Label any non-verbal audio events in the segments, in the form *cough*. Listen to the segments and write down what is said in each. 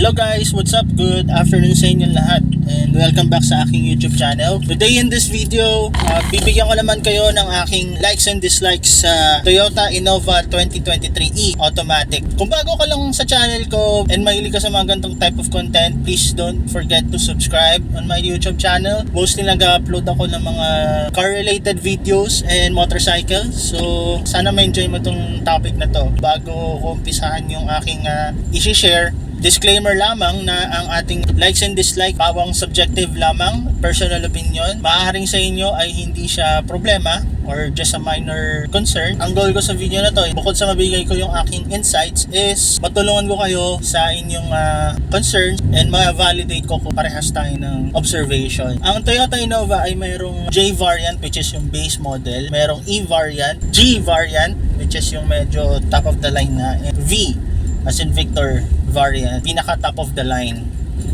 Hello guys, what's up? Good afternoon sa inyo lahat and welcome back sa aking YouTube channel. Today in this video, uh, bibigyan ko naman kayo ng aking likes and dislikes sa Toyota Innova 2023e Automatic. Kung bago ka lang sa channel ko and mahilig ka sa mga ganitong type of content, please don't forget to subscribe on my YouTube channel. Mostly nag-upload ako ng mga car-related videos and motorcycles. So, sana ma-enjoy mo tong topic na to. Bago ko umpisahan yung aking uh, isi-share, Disclaimer lamang na ang ating likes and dislike bawang subjective lamang, personal opinion. Maaaring sa inyo ay hindi siya problema or just a minor concern. Ang goal ko sa video na to, bukod sa mabigay ko yung aking insights is matulungan ko kayo sa inyong ah, concerns and ma-validate ko kung parehas tayo ng observation. Ang Toyota Innova ay mayroong J variant which is yung base model, mayroong E variant, G variant which is yung medyo top of the line na, and V as in Victor variant, pinaka top of the line.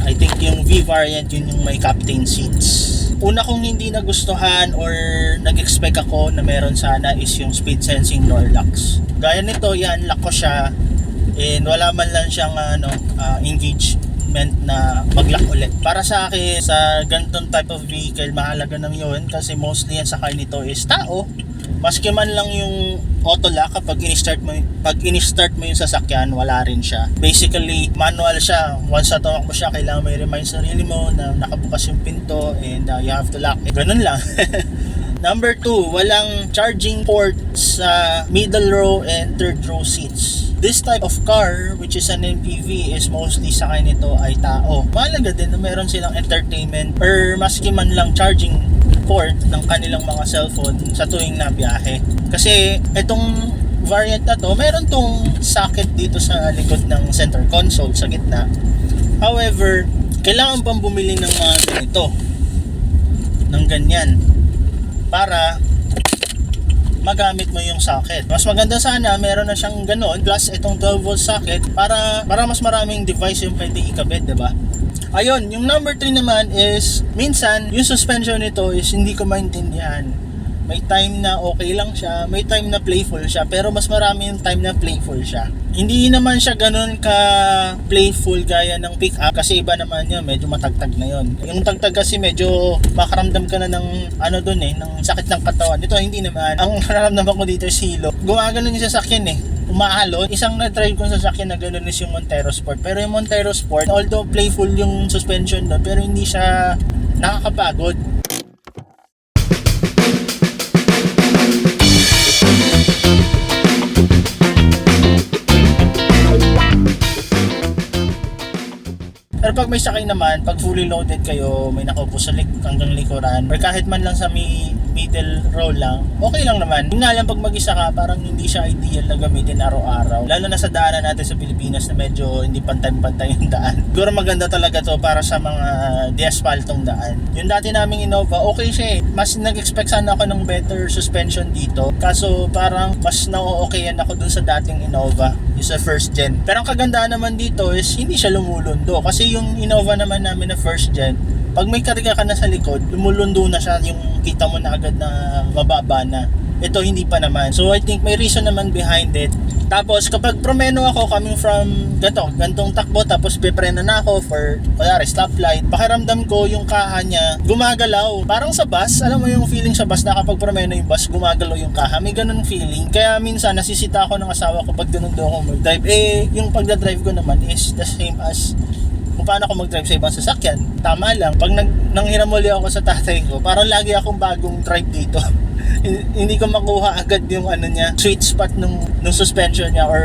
I think yung V variant yun yung may captain seats. Una kong hindi nagustuhan or nag-expect ako na meron sana is yung speed sensing door locks. Gaya nito, i-unlock ko siya and wala man lang siyang ano, ah, engagement na mag-lock ulit. Para sa akin, sa ganitong type of vehicle, mahalaga nang yun kasi mostly yan sa car nito is tao. Maski man lang yung auto lock kapag in-start mo pag in-start mo yung sasakyan, wala rin siya. Basically, manual siya. Once na tumakbo siya, kailangan may remind sarili mo na nakabukas yung pinto and uh, you have to lock it. Ganun lang. *laughs* Number two, walang charging port sa middle row and third row seats. This type of car, which is an MPV, is mostly sa akin ito ay tao. Mahalaga din na meron silang entertainment or maski man lang charging port ng kanilang mga cellphone sa tuwing na biyahe. Kasi itong variant na to, meron tong socket dito sa likod ng center console sa gitna. However, kailangan pang bumili ng mga ganito. Ng ganyan. Para magamit mo yung socket. Mas maganda sana meron na siyang ganon plus itong 12 volt socket para para mas maraming device yung pwede ikabit, 'di ba? Ayun, yung number 3 naman is minsan yung suspension nito is hindi ko maintindihan. May time na okay lang siya, may time na playful siya, pero mas marami yung time na playful siya. Hindi naman siya ganun ka playful gaya ng pick up kasi iba naman yun, medyo matagtag na yun. Yung tagtag kasi medyo makaramdam ka na ng ano dun eh, ng sakit ng katawan. Ito hindi naman. Ang *laughs* nararamdaman ko dito is hilo. Gumagano yung sasakyan eh umahalo. Isang na-drive kong sasakyan na gano'n is yung Montero Sport. Pero yung Montero Sport, although playful yung suspension doon, pero hindi siya nakakapagod. Pero pag may sakay naman, pag fully loaded kayo, may nakaupo sa lik hanggang likuran, or kahit man lang sa mi middle row lang, okay lang naman. Yung nga lang pag mag-isa ka, parang hindi siya ideal na gamitin araw-araw. Lalo na sa daanan natin sa Pilipinas na medyo hindi pantay-pantay yung daan. *laughs* Siguro maganda talaga to para sa mga di-asphaltong daan. Yung dati naming Innova, okay siya eh. Mas nag-expect sana ako ng better suspension dito. Kaso parang mas na-okayan ako dun sa dating Innova yung sa first gen. Pero ang kagandahan naman dito is hindi siya lumulundo. Kasi yung Innova naman namin na first gen, pag may karga ka na sa likod, lumulundo na siya yung kita mo na agad na mababa na. Ito hindi pa naman. So I think may reason naman behind it. Tapos kapag promeno ako coming from ganito, gantong takbo tapos piprena na ako for kunwari stoplight, pakiramdam ko yung kaha niya gumagalaw. Parang sa bus, alam mo yung feeling sa bus na kapag promeno yung bus, gumagalaw yung kaha. May ganun feeling. Kaya minsan nasisita ako ng asawa ko pag ganun daw ako mag-drive. Eh, yung pagdadrive ko naman is the same as kung paano ako mag-drive sa ibang sasakyan. Tama lang, pag nag, nanghiram uli ako sa tatay ko, parang lagi akong bagong drive dito. *laughs* hindi ko makuha agad yung ano niya, sweet spot nung, nung suspension niya or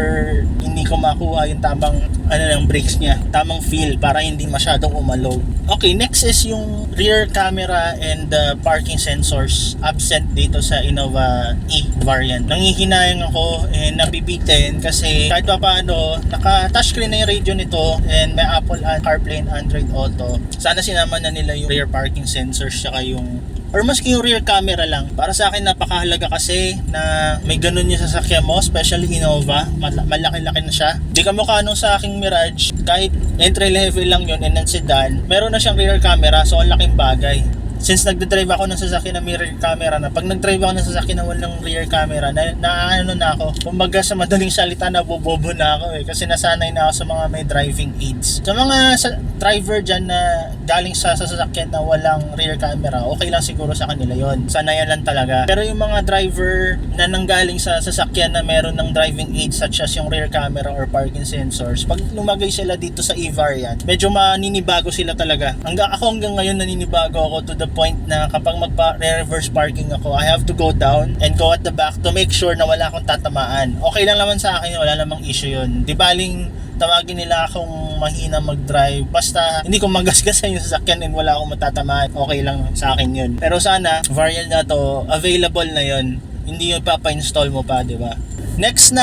hindi ko makuha yung tamang ano ng brakes niya, tamang feel para hindi masyadong umalog. Okay, next is yung rear camera and the parking sensors absent dito sa Innova E variant. Nangihinayang ako and nabibitin kasi kahit pa paano, naka-touchscreen na yung radio nito and may Apple CarPlay and Android Auto. Sana sinama na nila yung rear parking sensors saka yung or maski yung rear camera lang. Para sa akin napakahalaga kasi na may ganun yung sasakyan mo, especially Innova, Mal- malaki-laki na siya. Di ka mukha nung sa aking Mirage, kahit entry level lang yun and sedan, meron na siyang rear camera so ang laking bagay. Since nagdadrive ako ng sasakyan na may rear camera na, pag nagdrive ako ng sasakyan na walang rear camera, na, na ano na ako, kumbaga sa madaling salita, nabobobo na ako eh. Kasi nasanay na ako sa mga may driving aids. Sa mga sa, driver dyan na galing sa, sa sasakyan na walang rear camera, okay lang siguro sa kanila yon Sanayan lang talaga. Pero yung mga driver na nanggaling sa sasakyan na meron ng driving aids such as yung rear camera or parking sensors, pag lumagay sila dito sa E-variant, medyo maninibago sila talaga. Hanggang ako hanggang ngayon naninibago ako to the point na kapag magpa-reverse parking ako, I have to go down and go at the back to make sure na wala akong tatamaan. Okay lang naman sa akin, wala namang issue yun. Di baling tawagin nila akong mahina mag-drive. Basta hindi ko magasgasan yung sasakyan and wala akong matatamaan. Okay lang sa akin yun. Pero sana, variant na to, available na yun. Hindi yung papa-install mo pa, di ba? Next na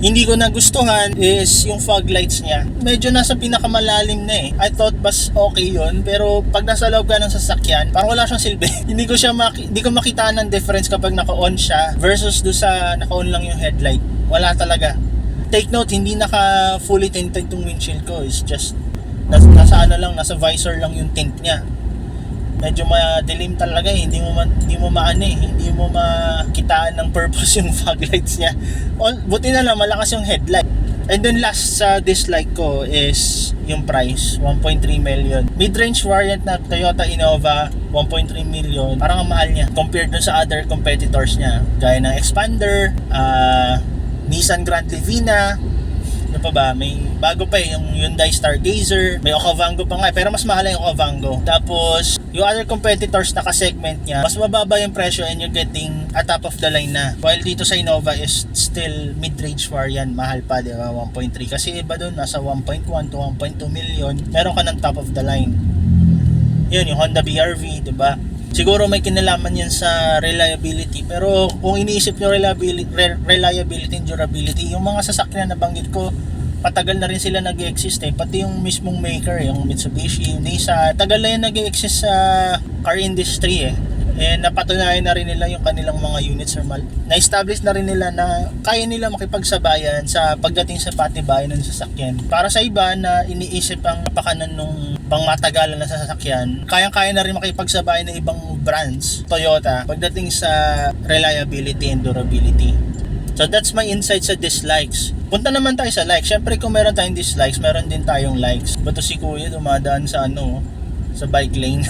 hindi ko nagustuhan is yung fog lights niya. Medyo nasa pinakamalalim na eh. I thought bas okay yun, pero pag nasa loob ka ng sasakyan, parang wala siyang silbi. *laughs* hindi ko siya maki- hindi ko makita ng difference kapag naka-on siya versus do sa naka-on lang yung headlight. Wala talaga. Take note, hindi naka fully tinted yung windshield ko. It's just nas, nasa ano lang, nasa visor lang yung tint niya medyo madilim talaga eh. Hindi mo ma, hindi mo maano eh. Hindi mo makitaan ng purpose yung *laughs* fog lights niya. All, buti na lang malakas yung headlight. And then last sa dislike ko is yung price, 1.3 million. Mid-range variant na Toyota Innova, 1.3 million. Parang ang mahal niya compared dun sa other competitors niya. Gaya ng Expander, ah, Nissan Grand Livina, ano pa ba? May bago pa eh, yung Hyundai Stargazer, may Okavango pa nga, eh, pero mas mahal yung Okavango. Tapos, yung other competitors na ka-segment niya, mas mababa yung presyo and you're getting a top of the line na. While dito sa Innova is still mid-range variant, mahal pa, di ba? 1.3. Kasi iba doon, nasa 1.1 to 1.2 million, meron ka ng top of the line. Yun, yung Honda BRV, di ba? Siguro may kinalaman yan sa reliability pero kung iniisip nyo reliability, re- reliability and durability yung mga sasakyan na banggit ko patagal na rin sila nag-exist eh. Pati yung mismong maker yung Mitsubishi yung Nissan tagal na yan nag-exist sa car industry eh. Eh napatunayan na rin nila yung kanilang mga units mal- na-establish na rin nila na kaya nila makipagsabayan sa pagdating sa patibayan ng sasakyan. Para sa iba na iniisip ang napakanan nung pangmatagalan na sasakyan kayang-kaya na rin makipagsabayan ng ibang brands. Toyota pagdating sa reliability and durability. So that's my insight sa dislikes. Punta naman tayo sa likes. Siyempre kung meron tayong dislikes, meron din tayong likes. Bato si Kuya dumadaan sa ano, sa bike lane.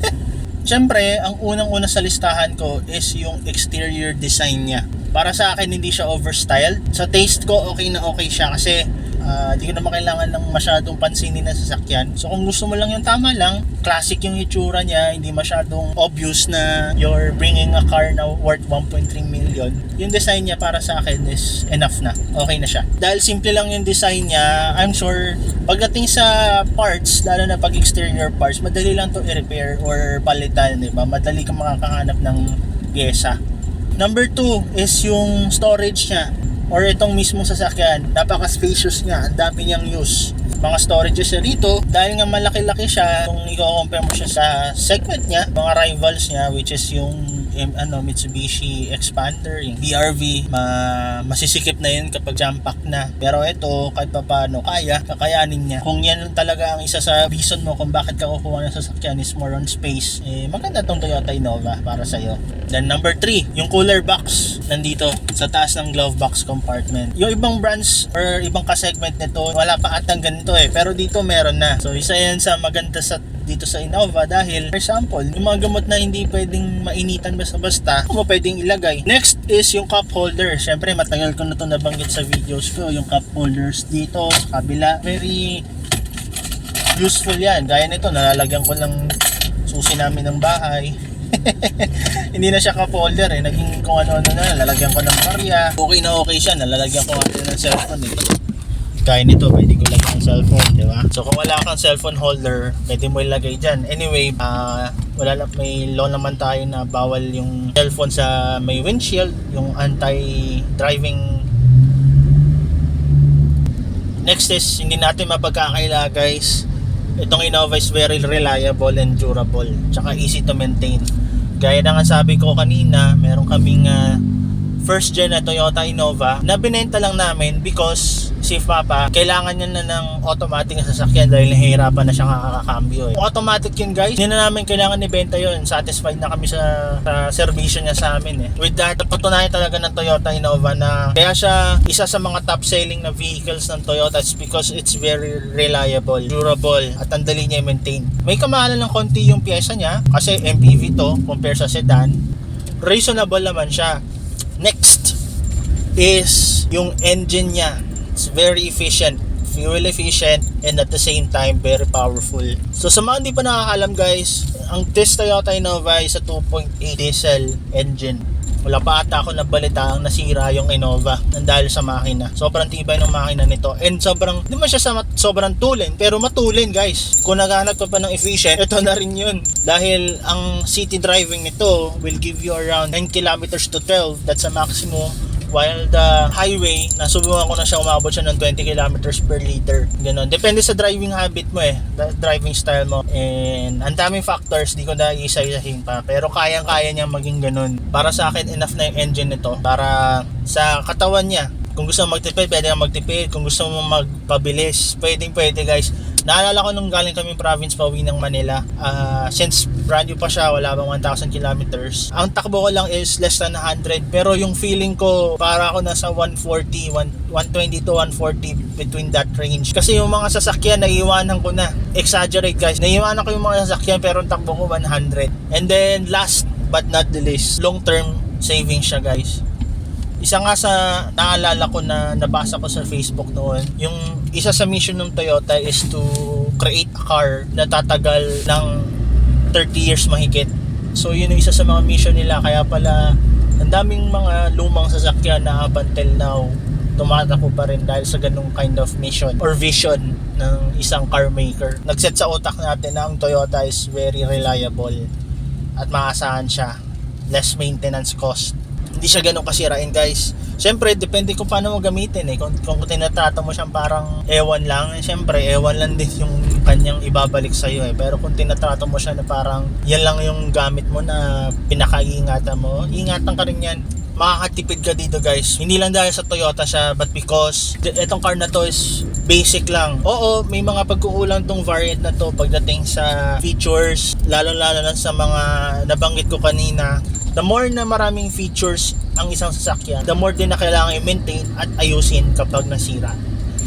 *laughs* Siyempre, ang unang-una sa listahan ko is yung exterior design niya. Para sa akin, hindi siya overstyled. Sa taste ko, okay na okay siya kasi ah, hindi ko naman kailangan ng masyadong pansinin na sasakyan. So kung gusto mo lang yung tama lang, classic yung itsura niya, hindi masyadong obvious na you're bringing a car na worth 1.3 million. Yung design niya para sa akin is enough na. Okay na siya. Dahil simple lang yung design niya, I'm sure pagdating sa parts, lalo na pag exterior parts, madali lang to i-repair or palitan, di ba? Madali kang makakahanap ng pyesa. Number two is yung storage niya or itong mismong sasakyan. Napaka-spacious niya. Ang dami niyang use. Mga storages niya rito. Dahil nga malaki-laki siya, kung i-compare mo siya sa segment niya, mga rivals niya, which is yung yung, ano, Mitsubishi Expander, yung BRV, ma masisikip na yun kapag jam pack na. Pero ito, kahit pa paano, kaya, kakayanin niya. Kung yan talaga ang isa sa reason mo kung bakit ka kukuha ng sasakyan is more on space, eh, maganda tong Toyota Innova para sa'yo. Then number 3, yung cooler box nandito sa taas ng glove box compartment. Yung ibang brands or ibang ka-segment nito, wala pa atang ganito eh. Pero dito meron na. So isa yan sa maganda sa dito sa Innova dahil for example, yung mga gamot na hindi pwedeng mainitan basta-basta, mo pwedeng ilagay. Next is yung cup holder. Siyempre, matagal ko na to nabanggit sa videos ko, yung cup holders dito sa kabila. Very useful yan. Gaya nito, nalalagyan ko ng susi namin ng bahay. *laughs* hindi na siya cup holder eh. Naging kung ano-ano na, lalagyan ko ng barya. Okay na okay siya, nalalagyan ko nga ng cellphone eh kaya nito, pwede ko lagyan ng cellphone, di ba? So kung wala kang cellphone holder, pwede mo ilagay dyan. Anyway, ah wala lang, may law naman tayo na bawal yung cellphone sa may windshield, yung anti-driving Next is, hindi natin mapagkakaila guys. Itong Innova is very reliable and durable. Tsaka easy to maintain. Gaya na nga sabi ko kanina, meron kaming ah, first gen na Toyota Innova na binenta lang namin because si Papa, kailangan niya na ng automatic na sasakyan dahil nahihirapan na siya kakakambyo eh. Automatic yun guys, hindi na namin kailangan ibenta yun. Satisfied na kami sa, sa servisyo niya sa amin eh. With that, patunayan talaga ng Toyota Innova na kaya siya isa sa mga top selling na vehicles ng Toyota is because it's very reliable, durable, at ang dali niya i-maintain. May kamahalan ng konti yung pyesa niya kasi MPV to compare sa sedan. Reasonable naman siya. Next is yung engine niya. Very efficient, fuel efficient, and at the same time, very powerful. So sa mga hindi pa nakakalam guys, ang this Toyota Innova is a 2.8 diesel engine. Wala pa ata ako nabalita ang nasira yung Innova ng dahil sa makina. Sobrang tibay ng makina nito. And sobrang, hindi man siya sa sobrang tulin, pero matulin guys. Kung naghahanap ka pa ng efficient, ito na rin yun. Dahil ang city driving nito will give you around 9 kilometers to 12. That's a maximum while the highway, nasubukan ko na siya umabot siya ng 20 kilometers per liter. Ganon. Depende sa driving habit mo eh, driving style mo. And ang daming factors, di ko na isa-isahin pa. Pero kayang-kaya niya maging ganon. Para sa akin, enough na yung engine nito para sa katawan niya. Kung gusto mo magtipid, pwede kang magtipid. Kung gusto mo magpabilis, pwedeng pwede guys. Naalala ko nung galing kami province pa uwi ng Manila. Ah, since brand new pa siya, wala bang 1,000 kilometers. Ang takbo ko lang is less than 100. Pero yung feeling ko, para ako nasa 140, 1, 120 to 140 between that range. Kasi yung mga sasakyan, naiiwanan ko na. Exaggerate guys. Naiiwanan ko yung mga sasakyan pero ang takbo ko 100. And then last but not the least, long term savings siya guys isa nga sa naalala ko na nabasa ko sa Facebook noon, yung isa sa mission ng Toyota is to create a car na tatagal ng 30 years mahigit. So yun yung isa sa mga mission nila kaya pala ang daming mga lumang sasakyan na up until now tumatakbo pa rin dahil sa ganung kind of mission or vision ng isang car maker. Nagset sa utak natin na ang Toyota is very reliable at maasahan siya. Less maintenance cost hindi siya ganun kasirain guys. Siyempre, depende kung paano mo gamitin eh. Kung, kung tinatrato mo siyang parang ewan lang, eh, siyempre, ewan lang din yung kanyang ibabalik sa'yo eh. Pero kung tinatrato mo siya na parang yan lang yung gamit mo na pinaka-iingatan mo, ingatan ka rin yan makakatipid ka dito guys. Hindi lang dahil sa Toyota siya, but because itong car na to is basic lang. Oo, may mga pagkukulang tong variant na to pagdating sa features, lalo-lalo na sa mga nabanggit ko kanina. The more na maraming features ang isang sasakyan, the more din na kailangan i-maintain at ayusin kapag nasira.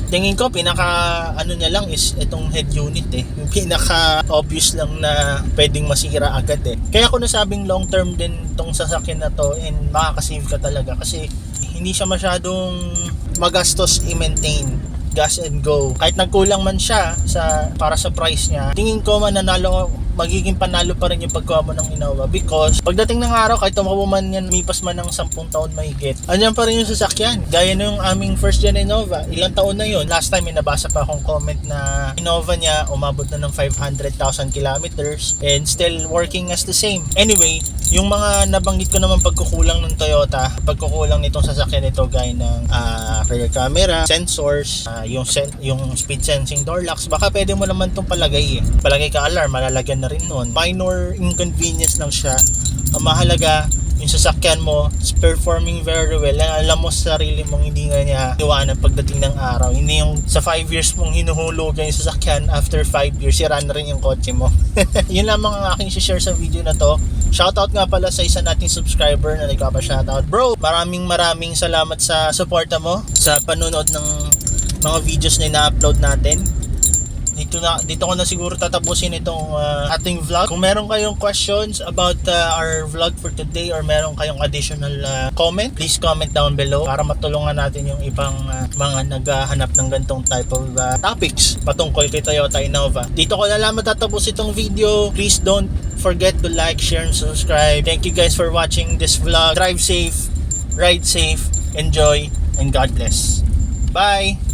Tingin ko pinaka ano niya lang is itong head unit eh. Yung pinaka obvious lang na pwedeng masira agad eh. Kaya ko nasabing long term din tong sasakyan na to and makakasave ka talaga kasi hindi siya masyadong magastos i-maintain gas and go. Kahit nagkulang man siya sa para sa price niya, tingin ko mananalo magiging panalo pa rin yung pagkuha mo ng Innova because pagdating ng araw kahit tumakbo man yan mipas man ng 10 taon mahigit andyan pa rin yung sasakyan. Gaya nung aming first gen Innova. Ilang taon na yun? Last time may pa akong comment na Innova niya umabot na ng 500,000 kilometers and still working as the same. Anyway yung mga nabanggit ko naman pagkukulang ng Toyota pagkukulang nitong sasakyan nito gaya ng ah, rear camera sensors ah, yung sen- yung speed sensing door locks baka pwede mo naman itong palagay eh. palagay ka alarm malalagyan na rin nun. Minor inconvenience lang siya. Ang mahalaga yung sasakyan mo is performing very well. Alam mo sa sarili mong hindi nga niya iwanan pagdating ng araw. Hindi yung sa 5 years mong hinuhulugan yung sasakyan after 5 years sira na rin yung kotse mo. *laughs* Yun lamang ang aking share sa video na to. Shoutout nga pala sa isa nating subscriber na nagpapa-shoutout. Bro maraming maraming salamat sa suporta mo sa panonood ng mga videos na ina-upload natin dito na dito ko na siguro tatapusin itong uh, ating vlog. Kung meron kayong questions about uh, our vlog for today or meron kayong additional uh, comment, please comment down below para matulungan natin yung ibang uh, mga naghahanap ng gantong type of uh, topics patungkol kay Toyota Innova. Dito ko na lang matatapos itong video. Please don't forget to like, share, and subscribe. Thank you guys for watching this vlog. Drive safe, ride safe, enjoy, and God bless. Bye!